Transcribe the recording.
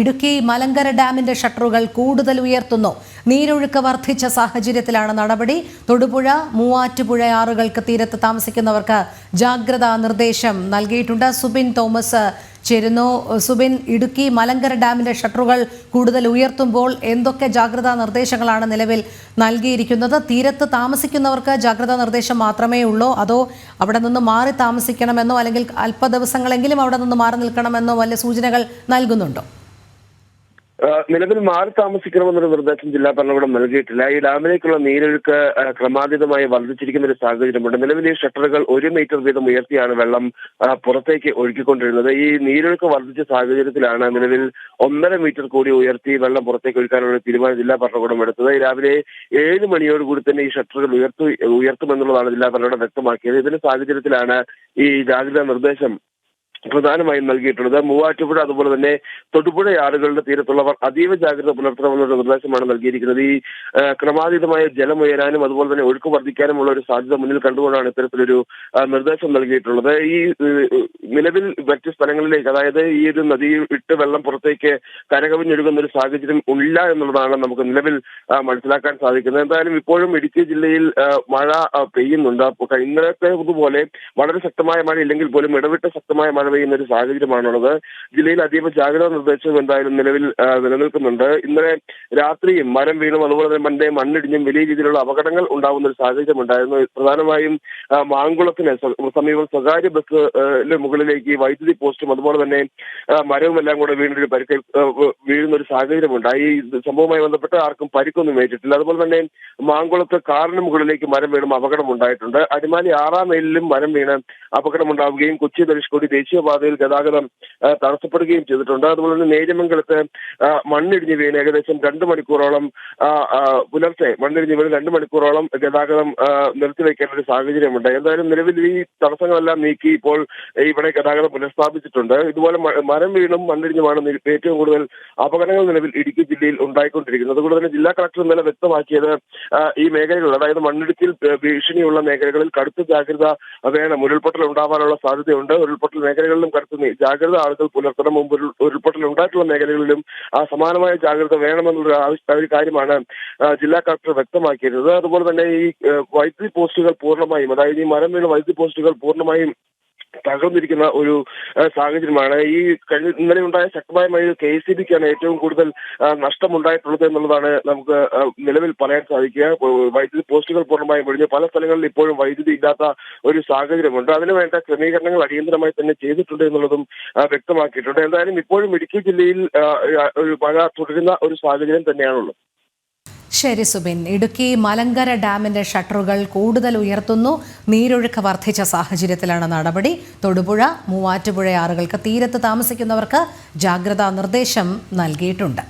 ഇടുക്കി മലങ്കര ഡാമിന്റെ ഷട്ടറുകൾ കൂടുതൽ ഉയർത്തുന്നു. നീരൊഴുക്ക് വർദ്ധിച്ച സാഹചര്യത്തിലാണ് നടപടി. തൊടുപുഴ മൂവാറ്റുപുഴ ആറുകൾക്ക് തീരത്ത് താമസിക്കുന്നവർക്ക് ജാഗ്രതാ നിർദ്ദേശം നൽകിയിട്ടുണ്ട്. സുബിൻ തോമസ് ചേരുന്നു. സുബിൻ ഇടുക്കി മലങ്കര ഡാമിന്റെ ഷട്ടറുകൾ കൂടുതൽ ഉയർത്തുമ്പോൾ എന്തൊക്കെ ജാഗ്രതാ നിർദ്ദേശങ്ങളാണ് നിലവിൽ നൽകിയിരിക്കുന്നത്? തീരത്ത് താമസിക്കുന്നവർക്ക് ജാഗ്രതാ നിർദ്ദേശം മാത്രമേ ഉള്ളൂ. അതോ അവിടെ നിന്ന് മാറി താമസിക്കണമെന്നോ അല്ലെങ്കിൽ അല്പ ദിവസങ്ങളെങ്കിലും അവിടെ നിന്ന് മാറി നിൽക്കണമെന്നോ വല്ല സൂചനകൾ നൽകുന്നുണ്ടോ? നിലവിൽ മാറി താമസിക്കണമെന്നൊരു നിർദ്ദേശം ജില്ലാ ഭരണകൂടം നൽകിയിട്ടില്ല. ഈ ഡാമിലേക്കുള്ള നീരൊഴുക്ക് ക്രമാതീതമായി വർദ്ധിച്ചിരിക്കുന്ന ഒരു സാഹചര്യമുണ്ട്. നിലവിൽ ഈ ഷട്ടറുകൾ ഒരു മീറ്റർ വീതം ഉയർത്തിയാണ് വെള്ളം പുറത്തേക്ക് ഒഴുക്കിക്കൊണ്ടിരുന്നത്. ഈ നീരൊഴുക്ക് വർദ്ധിച്ച സാഹചര്യത്തിലാണ് നിലവിൽ ഒന്നര മീറ്റർ കൂടി ഉയർത്തി വെള്ളം പുറത്തേക്ക് ഒഴുക്കാനുള്ള തീരുമാനം ജില്ലാ ഭരണകൂടം എടുത്തത്. രാവിലെ ഏഴ് മണിയോടുകൂടി തന്നെ ഈ ഷട്ടറുകൾ ഉയർത്തു ഉയർത്തുമെന്നുള്ളതാണ് ജില്ലാ ഭരണകൂടം വ്യക്തമാക്കിയത്. ഇതിന്റെ സാഹചര്യത്തിലാണ് ഈ ജാഗ്രതാ നിർദ്ദേശം പ്രധാനമായും നൽകിയിട്ടുള്ളത്. മൂവാറ്റുപുഴ അതുപോലെ തന്നെ തൊടുപുഴ ആളുകളുടെ തീരത്തുള്ളവർ അതീവ ജാഗ്രത പുലർത്തണമെന്നുള്ള നിർദ്ദേശമാണ് നൽകിയിരിക്കുന്നത്. ഈ ക്രമാതീതമായ ജലം ഉയരാനും അതുപോലെ തന്നെ ഒഴുക്ക് വർദ്ധിക്കാനുമുള്ള ഒരു സാധ്യത മുന്നിൽ കണ്ടുകൊണ്ടാണ് ഇത്തരത്തിലൊരു നിർദ്ദേശം നൽകിയിട്ടുള്ളത്. ഈ നിലവിൽ മറ്റ് സ്ഥലങ്ങളിലേക്ക് അതായത് ഈ ഒരു നദി ഇട്ട് വെള്ളം പുറത്തേക്ക് കരകവിഞ്ഞൊഴുകുന്ന ഒരു സാഹചര്യം ഇല്ല എന്നുള്ളതാണ് നമുക്ക് നിലവിൽ മനസ്സിലാക്കാൻ സാധിക്കുന്നത്. എന്തായാലും ഇപ്പോഴും ഇടുക്കി ജില്ലയിൽ മഴ പെയ്യുന്നുണ്ട്. ഇന്നലത്തെ ഇതുപോലെ വളരെ ശക്തമായ മഴ ഇല്ലെങ്കിൽ പോലും ഇടവിട്ട ശക്തമായ മഴ പെയ്യുന്ന ഒരു സാഹചര്യമാണുള്ളത്. ജില്ലയിൽ അതീവ ജാഗ്രതാ നിർദ്ദേശം എന്തായാലും നിലവിൽ നിലനിൽക്കുന്നുണ്ട്. ഇന്നലെ രാത്രിയും മരം വീണും അതുപോലെ തന്നെ മണ്ടേ മണ്ണിടിഞ്ഞും വലിയ രീതിയിലുള്ള അപകടങ്ങൾ ഉണ്ടാകുന്ന ഒരു സാഹചര്യം ഉണ്ടായിരുന്നു പ്രധാനമായും മാങ്കുളത്തിന് സമീപം സ്വകാര്യ ബസ് മുകളിലേക്ക് വൈദ്യുതി പോസ്റ്റും അതുപോലെ തന്നെ മരവും എല്ലാം കൂടെ വീണൊരു പരിക്ക് വീഴുന്ന ഒരു സാഹചര്യമുണ്ടായി. ഈ സംഭവവുമായി ബന്ധപ്പെട്ട് ആർക്കും പരിക്കൊന്നും ഏറ്റിട്ടില്ല. അതുപോലെ തന്നെ മാങ്കുളത്ത് കാറിന് മുകളിലേക്ക് മരം വീണും അപകടം ഉണ്ടായിട്ടുണ്ട് അടിമാലി ആറാം മൈലിലും മരം വീണ് അപകടമുണ്ടാവുകയും കൊച്ചി ധനുഷ്കോടി ദേശീയപാതയിൽ ഗതാഗതം തടസ്സപ്പെടുകയും ചെയ്തിട്ടുണ്ട്. അതുപോലെ തന്നെ നേര്യമംഗലത്ത് മണ്ണിടിഞ്ഞ് വീണ് ഏകദേശം രണ്ട് മണിക്കൂറോളം പുലർച്ചെ മണ്ണിടിഞ്ഞ് വീണ് രണ്ട് മണിക്കൂറോളം ഗതാഗതം നിർത്തിവെക്കേണ്ട ഒരു സാഹചര്യമുണ്ട്. എന്തായാലും നിലവിൽ ഈ തടസ്സങ്ങളെല്ലാം നീക്കി ഇപ്പോൾ ഇവിടെ ഗതാഗതം പുനഃസ്ഥാപിച്ചിട്ടുണ്ട്. ഇതുപോലെ മരം വീണും മണ്ണിടിഞ്ഞുമാണ് ഏറ്റവും കൂടുതൽ അപകടങ്ങൾ നിലവിൽ ഇടുക്കി ജില്ലയിൽ ഉണ്ടായിക്കൊണ്ടിരിക്കുന്നത്. അതുകൊണ്ട് തന്നെ ജില്ലാ കളക്ടർ ഇന്നലെ വ്യക്തമാക്കിയത് ഈ മേഖലകളിൽ അതായത് മണ്ണിടിച്ചിൽ ഏ, ഭീഷണിയുള്ള മേഖലകളിൽ കടുത്ത ജാഗ്രത വേണം ഉരുൾപൊട്ടൽ ഉണ്ടാവാനുള്ള സാധ്യതയുണ്ട്. ഉരുൾപൊട്ടൽ മേഖലകളിലും കരുത്തുന്ന. ജാഗ്രത ആളുകൾ പുലർത്തണം. മുമ്പ് ഉരുൾ- ഉരുൾപൊട്ടൽ ഉണ്ടായിട്ടുള്ള മേഖലകളിലും ആ സമാനമായ ജാഗ്രത വേണമെന്നുള്ള ഒരു കാര്യമാണ് ജില്ലാ കളക്ടർ വ്യക്തമാക്കിയിരുന്നത്. അതുപോലെ തന്നെ ഈ വൈദ്യുതി പോസ്റ്റുകൾ പൂർണമായും അതായത് ഈ മരം വീണ വൈദ്യുതി പോസ്റ്റുകൾ പൂർണമായും തകർന്നിരിക്കുന്ന ഒരു സാഹചര്യമാണ്. ഈ കഴിഞ്ഞ ഇന്നലെ ഉണ്ടായ ശക്തമായ മഴയിൽ കെ സി ബിക്കാണ് ഏറ്റവും കൂടുതൽ നഷ്ടമുണ്ടായിട്ടുള്ളത് എന്നുള്ളതാണ് നമുക്ക് നിലവിൽ പറയാൻ സാധിക്കുക. വൈദ്യുതി പോസ്റ്റുകൾ പൂർണമായും ഒഴിഞ്ഞു പല സ്ഥലങ്ങളിൽ ഇപ്പോഴും വൈദ്യുതി ഇല്ലാത്ത ഒരു സാഹചര്യമുണ്ട്. അതിനുവേണ്ട ക്രമീകരണങ്ങൾ അടിയന്തരമായി തന്നെ ചെയ്തിട്ടുണ്ട് എന്നുള്ളതും വ്യക്തമാക്കിയിട്ടുണ്ട്. എന്തായാലും ഇപ്പോഴും ഇടുക്കി ജില്ലയിൽ ഒരു മഴ തുടരുന്ന ഒരു സാഹചര്യം തന്നെയാണുള്ളത്. ശരി സുബിൻ. ഇടുക്കി മലങ്കര ഡാമിന്റെ ഷട്ടറുകൾ കൂടുതൽ ഉയർത്തുന്നു. നീരൊഴുക്ക് വർദ്ധിച്ച സാഹചര്യത്തിലാണ് നടപടി. തൊടുപുഴ മൂവാറ്റുപുഴ ആറുകൾക്ക് തീരത്ത് താമസിക്കുന്നവർക്ക് ജാഗ്രതാ നിർദ്ദേശം നൽകിയിട്ടുണ്ട്.